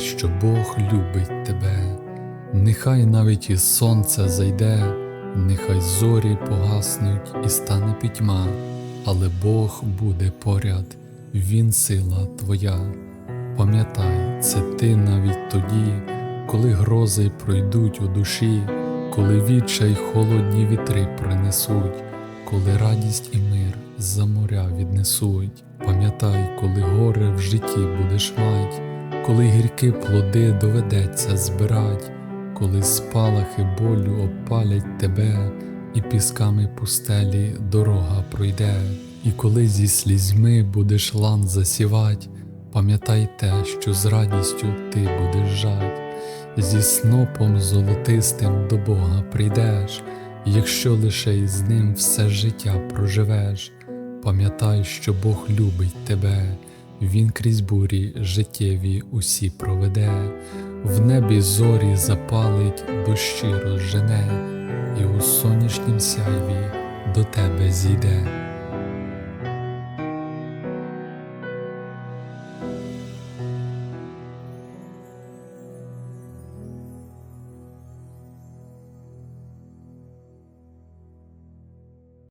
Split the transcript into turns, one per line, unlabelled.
Що Бог любить тебе, нехай навіть і сонце зайде, нехай зорі погаснуть і стане пітьма, але Бог буде поряд, Він сила твоя. Пам'ятай, це ти навіть тоді, коли грози пройдуть у душі, коли відчай холодні вітри принесуть, коли радість і мир за моря віднесуть. Пам'ятай, коли горе в житті будеш мать, коли гіркі плоди доведеться збирать, коли спалахи болю опалять тебе, і пісками пустелі дорога пройде, і коли зі слізьми будеш лан засівать, пам'ятай те, що з радістю ти будеш жать, зі снопом золотистим до Бога прийдеш, якщо лише із ним все життя проживеш. Пам'ятай, що Бог любить тебе, Він крізь бурі життєві усі проведе, в небі зорі запалить, бо щиро жене, і у сонячнім сяйві до тебе зійде.